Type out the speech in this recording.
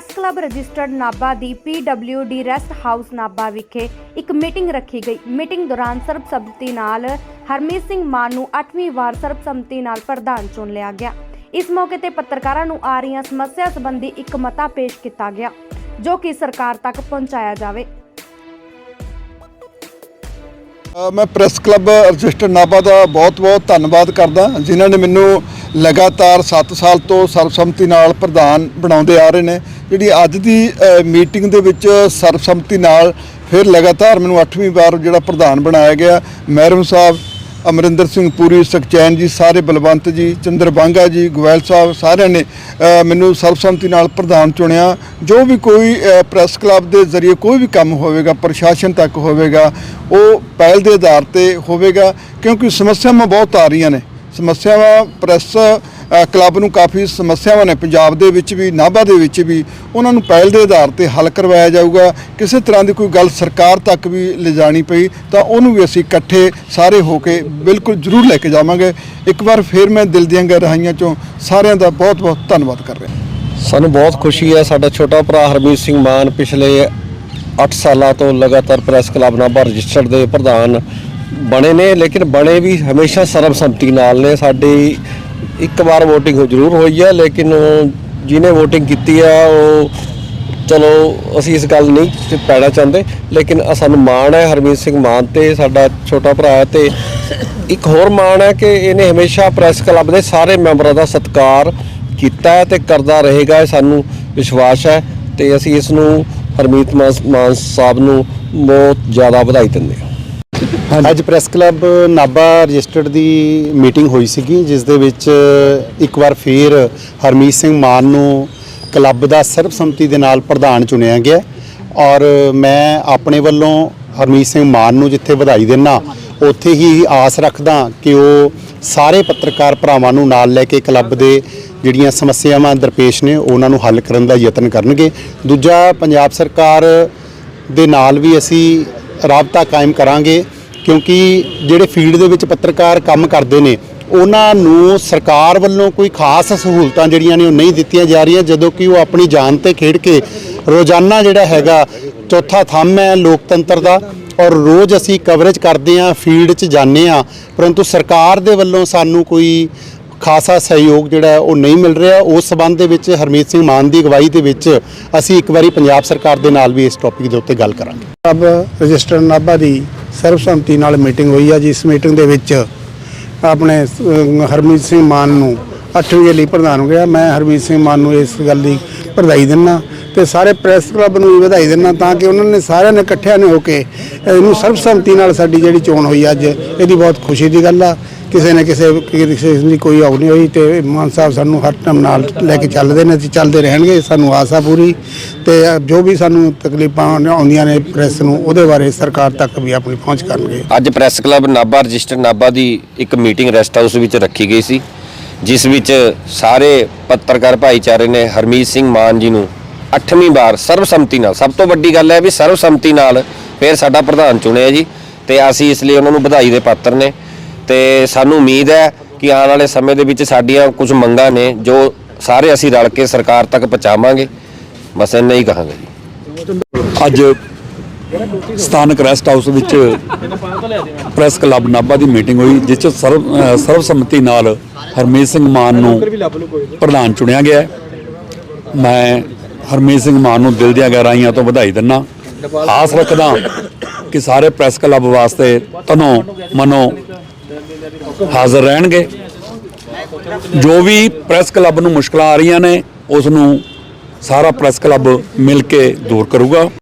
Press club registered Nabha ਦੀ PWD rest house Nabha ਵਿਖੇ ਇੱਕ ਮੀਟਿੰਗ ਰੱਖੀ ਗਈ। ਮੀਟਿੰਗ ਦੌਰਾਨ ਸਰਬਸੰਮਤੀ ਨਾਲ ਹਰਮੀਤ ਸਿੰਘ ਮਾਨ ਨੂੰ 8ਵੀਂ ਵਾਰ ਸਰਬਸੰਮਤੀ ਨਾਲ ਪ੍ਰਧਾਨ ਚੁਣ ਲਿਆ ਗਿਆ। ਇਸ ਮੌਕੇ ਤੇ ਪੱਤਰਕਾਰਾਂ ਨੂੰ ਆ ਰਹੀਆਂ ਸਮੱਸਿਆ ਸੰਬੰਧੀ ਇੱਕ ਮਤਾ ਪੇਸ਼ ਕੀਤਾ ਗਿਆ ਜੋ ਕਿ ਸਰਕਾਰ ਤੱਕ ਪਹੁੰਚਾਇਆ ਜਾਵੇ। ਅ, ਮੈਂ ਪ੍ਰੈਸ ਕਲੱਬ ਰਜਿਸਟਰ ਨਾਭਾ ਦਾ ਬਹੁਤ-ਬਹੁਤ ਧੰਨਵਾਦ ਕਰਦਾ ਜਿਨ੍ਹਾਂ ਨੇ ਮੈਨੂੰ ਲਗਾਤਾਰ 7 ਸਾਲ ਤੋਂ ਸਰਬਸੰਮਤੀ ਨਾਲ ਪ੍ਰਧਾਨ ਬਣਾਉਂਦੇ ਆ ਰਹੇ ਨੇ। ਜਿਹੜੀ ਅੱਜ ਦੀ ਮੀਟਿੰਗ ਦੇ ਵਿੱਚ ਸਰਬਸੰਮਤੀ ਨਾਲ ਫਿਰ ਲਗਾਤਾਰ ਮੈਨੂੰ 8ਵੀਂ ਵਾਰ ਜਿਹੜਾ ਪ੍ਰਧਾਨ ਬਣਾਇਆ ਗਿਆ। ਮੈਰਮ ਸਾਹਿਬ ਅਮਰਿੰਦਰ ਸਿੰਘ ਪੂਰੀ ਸੁਖਚੈਨ ਜੀ ਸਾਰੇ ਬਲਵੰਤ ਜੀ ਚੰਦਰ ਬਾਂਗਾ ਜੀ ਗੋਇਲ ਸਾਹਿਬ ਸਾਰਿਆਂ ਨੇ ਮੈਨੂੰ ਸਰਬਸੰਮਤੀ ਨਾਲ ਪ੍ਰਧਾਨ ਚੁਣਿਆ। ਜੋ ਵੀ ਕੋਈ ਅ, ਪ੍ਰੈਸ ਕਲੱਬ ਦੇ ਜ਼ਰੀਏ ਕੋਈ ਵੀ ਕੰਮ ਹੋਵੇਗਾ ਪ੍ਰਸ਼ਾਸਨ ਤੱਕ ਹੋਵੇਗਾ ਉਹ ਪਹਿਲ ਦੇ ਆਧਾਰ ਤੇ ਹੋਵੇਗਾ ਕਿਉਂਕਿ ਸਮੱਸਿਆਵਾਂ ਬਹੁਤ ਆ ਰਹੀਆਂ ਨੇ। ਸਮੱਸਿਆਵਾਂ ਪ੍ਰੈਸ ਕਲੱਬ ਨੂੰ ਕਾਫੀ ਸਮੱਸਿਆਵਾਂ ਨੇ। ਪੰਜਾਬ ਦੇ ਵਿੱਚ ਵੀ, ਨਾਭਾ ਦੇ ਵਿੱਚ ਵੀ ਉਹਨਾਂ ਨੂੰ ਪਹਿਲ ਦੇ ਆਧਾਰ ਤੇ ਹੱਲ ਕਰਵਾਇਆ ਜਾਊਗਾ। ਕਿਸੇ ਤਰ੍ਹਾਂ ਦੀ ਕੋਈ ਗੱਲ ਸਰਕਾਰ ਤੱਕ ਵੀ ਲਿਜਾਣੀ ਪਈ, ਤਾਂ ਉਹਨੂੰ ਵੀ ਅਸੀਂ ਇਕੱਠੇ ਸਾਰੇ ਹੋ ਕੇ ਬਿਲਕੁਲ ਜ਼ਰੂਰ ਲੈ ਕੇ ਜਾਵਾਂਗੇ। ਇੱਕ ਵਾਰ ਫੇਰ ਮੈਂ ਦਿਲ ਦੀਆਂ ਗਹਿਰਾਈਆਂ ਚੋਂ ਸਾਰਿਆਂ ਦਾ ਬਹੁਤ ਬਹੁਤ ਧੰਨਵਾਦ ਕਰ ਰਿਹਾ। ਸਾਨੂੰ ਬਹੁਤ ਖੁਸ਼ੀ ਹੈ, ਸਾਡਾ ਛੋਟਾ ਭਰਾ ਹਰਮੀਤ ਸਿੰਘ ਮਾਨ ਪਿਛਲੇ 8 ਸਾਲਾਂ ਤੋਂ ਲਗਾਤਾਰ ਪ੍ਰੈਸ ਕਲੱਬ ਨਾਭਾ ਰਜਿਸਟਰਡ ਦੇ ਪ੍ਰਧਾਨ ਬਣੇ ਨੇ, ਲੇਕਿਨ ਬਣੇ ਵੀ ਹਮੇਸ਼ਾ ਸਰਬਸੰਮਤੀ ਨਾਲ ਨੇ। ਸਾਡੀ ਇੱਕ ਵਾਰ VOTING ਜ਼ਰੂਰ ਹੋਈ ਹੈ, ਲੇਕਿਨ ਜਿਹਨੇ VOTING ਕੀਤੀ ਹੈ ਉਹ ਚਲੋ ਅਸੀਂ ਇਸ ਗੱਲ ਨਹੀਂ ਪੈਣਾ ਚਾਹੁੰਦੇ, ਲੇਕਿਨ ਸਾਨੂੰ ਮਾਣ ਹੈ ਹਰਮੀਤ ਸਿੰਘ ਮਾਨ ਤੇ, ਸਾਡਾ ਛੋਟਾ ਭਰਾ ਹੈ ਤੇ ਇੱਕ ਹੋਰ ਮਾਣ ਹੈ ਕਿ ਇਹਨੇ ਹਮੇਸ਼ਾ ਪ੍ਰੈਸ ਕਲੱਬ ਦੇ ਸਾਰੇ ਮੈਂਬਰਾਂ ਦਾ ਸਤਿਕਾਰ ਕੀਤਾ ਹੈ ਤੇ ਕਰਦਾ ਰਹੇਗਾ, ਇਹ ਸਾਨੂੰ ਵਿਸ਼ਵਾਸ ਹੈ ਤੇ ਅਸੀਂ ਇਸ ਨੂੰ ਹਰਮੀਤ ਮਾਨ ਮਾਨ ਸਾਹਿਬ ਨੂੰ ਬਹੁਤ ਜ਼ਿਆਦਾ ਵਧਾਈ ਦਿੰਦੇ ਹਾਂ। ਅੱਜ ਪ੍ਰੈਸ ਕਲੱਬ ਨਾਭਾ ਰਜਿਸਟਰਡ ਦੀ ਮੀਟਿੰਗ ਹੋਈ ਸੀਗੀ, ਜਿਸ ਦੇ ਵਿੱਚ ਇੱਕ ਵਾਰ ਫੇਰ ਹਰਮੀਤ ਸਿੰਘ ਮਾਨ ਨੂੰ ਕਲੱਬ ਦਾ ਸਰਬਸੰਮਤੀ ਦੇ ਨਾਲ ਪ੍ਰਧਾਨ ਚੁਣਿਆ ਗਿਆ ਔਰ ਮੈਂ ਆਪਣੇ ਵੱਲੋਂ ਹਰਮੀਤ ਸਿੰਘ ਮਾਨ ਨੂੰ ਜਿੱਥੇ ਵਧਾਈ ਦਿੰਨਾ, ਉੱਥੇ ਹੀ ਆਸ ਰੱਖਦਾ ਕਿ ਉਹ ਸਾਰੇ ਪੱਤਰਕਾਰ ਭਰਾਵਾਂ ਨੂੰ ਨਾਲ ਲੈ ਕੇ ਕਲੱਬ ਦੇ ਜਿਹੜੀਆਂ ਸਮੱਸਿਆਵਾਂ ਦਰਪੇਸ਼ ਨੇ, ਉਹਨਾਂ ਨੂੰ ਹੱਲ ਕਰਨ ਦਾ ਯਤਨ ਕਰਨਗੇ। ਦੂਜਾ, ਪੰਜਾਬ ਸਰਕਾਰ ਦੇ ਨਾਲ ਵੀ ਅਸੀਂ ਰਾਬਤਾ ਕਾਇਮ ਕਰਾਂਗੇ, ਕਿਉਂਕਿ ਜਿਹੜੇ ਫੀਲਡ ਦੇ ਵਿੱਚ ਪੱਤਰਕਾਰ ਕੰਮ ਕਰਦੇ ਨੇ, ਉਹਨਾਂ ਨੂੰ ਸਰਕਾਰ ਵੱਲੋਂ ਕੋਈ ਖਾਸ ਸਹੂਲਤਾਂ ਜਿਹੜੀਆਂ ਨੇ ਉਹ ਨਹੀਂ ਦਿੱਤੀਆਂ ਜਾ ਰਹੀਆਂ, ਜਦੋਂ ਕਿ ਉਹ ਆਪਣੀ ਜਾਨ ਤੇ ਖੇਡ ਕੇ ਰੋਜ਼ਾਨਾ ਜਿਹੜਾ ਹੈਗਾ ਚੌਥਾ ਥੰਮ ਹੈ ਲੋਕਤੰਤਰ ਦਾ, ਔਰ ਰੋਜ਼ ਅਸੀਂ ਕਵਰੇਜ ਕਰਦੇ ਹਾਂ, ਫੀਲਡ 'ਚ ਜਾਂਦੇ ਹਾਂ, ਪਰੰਤੂ ਸਰਕਾਰ ਦੇ ਵੱਲੋਂ ਸਾਨੂੰ ਕੋਈ ਖਾਸਾ ਸਹਿਯੋਗ ਜਿਹੜਾ ਉਹ ਨਹੀਂ ਮਿਲ ਰਿਹਾ। ਉਸ ਸਬੰਧ ਦੇ ਵਿੱਚ ਹਰਮੀਤ ਸਿੰਘ ਮਾਨ ਦੀ ਅਗਵਾਈ ਦੇ ਵਿੱਚ ਅਸੀਂ ਇੱਕ ਵਾਰੀ ਪੰਜਾਬ ਸਰਕਾਰ ਦੇ ਨਾਲ ਵੀ ਇਸ ਟੌਪਿਕ ਦੇ ਉੱਤੇ ਗੱਲ ਕਰਾਂਗੇ। ਕਲੱਬ ਰਜਿਸਟਰ ਨਾਭਾ ਦੀ ਸਰਬਸੰਮਤੀ ਨਾਲ ਮੀਟਿੰਗ ਹੋਈ ਆ। ਜਿਸ ਮੀਟਿੰਗ ਦੇ ਵਿੱਚ ਆਪਣੇ ਹਰਮੀਤ ਸਿੰਘ ਮਾਨ ਨੂੰ 8ਵੀਂ ਲਈ ਪ੍ਰਧਾਨ ਹੋ ਗਿਆ। ਮੈਂ ਹਰਮੀਤ ਸਿੰਘ ਮਾਨ ਨੂੰ ਇਸ ਗੱਲ ਦੀ ਵਧਾਈ ਦਿੰਦਾ ਤੇ ਸਾਰੇ ਪ੍ਰੈਸ ਕਲੱਬ ਨੂੰ ਵੀ ਵਧਾਈ ਦਿੰਦਾ ਤਾਂ ਕਿ ਉਹਨਾਂ ਨੇ ਸਾਰਿਆਂ ਨੇ ਇਕੱਠਿਆਂ ਨੇ ਹੋ ਕੇ ਇਹਨੂੰ ਸਰਬਸੰਮਤੀ ਨਾਲ ਸਾਡੀ ਜਿਹੜੀ ਚੋਣ ਹੋਈ ਅੱਜ, ਇਹਦੀ ਬਹੁਤ ਖੁਸ਼ੀ ਦੀ ਗੱਲ ਆ। ਕਿਸੇ ਨਾ ਕਿਸੇ ਕਿਸੇ ਦੀ ਕੋਈ ਔਗ ਨਹੀਂ ਹੋਈ ਤੇ ਮਾਨ ਸਾਹਿਬ ਸਾਨੂੰ ਹਰ ਟਾਈਮ ਨਾਲ ਲੈ ਕੇ ਚੱਲਦੇ ਨੇ ਤੇ ਚੱਲਦੇ ਰਹਿਣਗੇ, ਸਾਨੂੰ ਆਸਾ ਪੂਰੀ ਤੇ ਜੋ ਵੀ ਸਾਨੂੰ ਤਕਲੀਫਾਂ ਆਉਂਦੀਆਂ ਨੇ ਪ੍ਰੈਸ ਨੂੰ, ਉਹਦੇ ਬਾਰੇ ਸਰਕਾਰ ਤੱਕ ਵੀ ਆਪਣੀ ਪਹੁੰਚ ਕਰਨਗੇ। ਅੱਜ press club Nabha register Nabha ਦੀ ਇੱਕ ਮੀਟਿੰਗ ਰੈਸਟ ਹਾਊਸ ਵਿੱਚ ਰੱਖੀ ਗਈ ਸੀ, ਜਿਸ ਵਿੱਚ ਸਾਰੇ ਪੱਤਰਕਾਰ ਭਾਈਚਾਰੇ ਨੇ ਹਰਮੀਤ ਸਿੰਘ ਮਾਨ ਜੀ ਨੂੰ 8ਵੀਂ ਵਾਰ ਸਰਬਸੰਮਤੀ ਨਾਲ, ਸਭ ਤੋਂ ਵੱਡੀ ਗੱਲ ਹੈ ਵੀ ਸਰਬਸੰਮਤੀ ਨਾਲ ਫਿਰ ਸਾਡਾ ਪ੍ਰਧਾਨ ਚੁਣਿਆ ਜੀ ਤੇ ਅਸੀਂ ਇਸ ਲਈ ਉਹਨਾਂ ਨੂੰ ਵਧਾਈ ਦੇ ਪਾਤਰ ਨੇ। ਤੇ ਸਾਨੂੰ ਉਮੀਦ ਹੈ ਕਿ ਆਉਣ ਵਾਲੇ ਸਮੇਂ ਦੇ ਵਿੱਚ ਸਾਡੀਆਂ ਕੁਝ ਮੰਗਾਂ ਨੇ ਜੋ ਸਾਰੇ ਅਸੀਂ ਰਲ ਕੇ ਸਰਕਾਰ ਤੱਕ ਪਹੁੰਚਾਵਾਂਗੇ। ਬਸ ਇੰਨਾ ਹੀ ਕਹਾਂਗੇ ਜੀ। ਅੱਜ ਸਥਾਨਕ ਰੈਸਟ ਹਾਊਸ ਵਿੱਚ ਪ੍ਰੈਸ ਕਲੱਬ ਨਾਭਾ ਦੀ ਮੀਟਿੰਗ ਹੋਈ, ਜਿਸ 'ਚ ਸਰਵ, ਅਹ, ਸਰਬਸੰਮਤੀ ਨਾਲ ਹਰਮੀਤ ਸਿੰਘ ਮਾਨ ਨੂੰ ਪ੍ਰਧਾਨ ਚੁਣਿਆ ਗਿਆ ਹੈ। ਮੈਂ ਹਰਮੀਤ ਸਿੰਘ ਮਾਨ ਨੂੰ ਦਿਲ ਦੀਆਂ ਗਹਿਰਾਈਆਂ ਤੋਂ ਵਧਾਈ ਦਿੰਦਾ ਆਸ ਰੱਖਦਾ ਕਿ ਸਾਰੇ ਪ੍ਰੈਸ ਕਲੱਬ ਵਾਸਤੇ ਤਨੋਂ ਮਨੋਂ ਹਾਜ਼ਰ ਰਹਿਣਗੇ। ਜੋ ਵੀ ਪ੍ਰੈਸ ਕਲੱਬ ਨੂੰ ਮੁਸ਼ਕਲਾਂ ਆ ਰਹੀਆਂ ਨੇ, ਉਸ ਨੂੰ ਸਾਰਾ ਪ੍ਰੈਸ ਕਲੱਬ ਮਿਲ ਕੇ ਦੂਰ ਕਰੂਗਾ।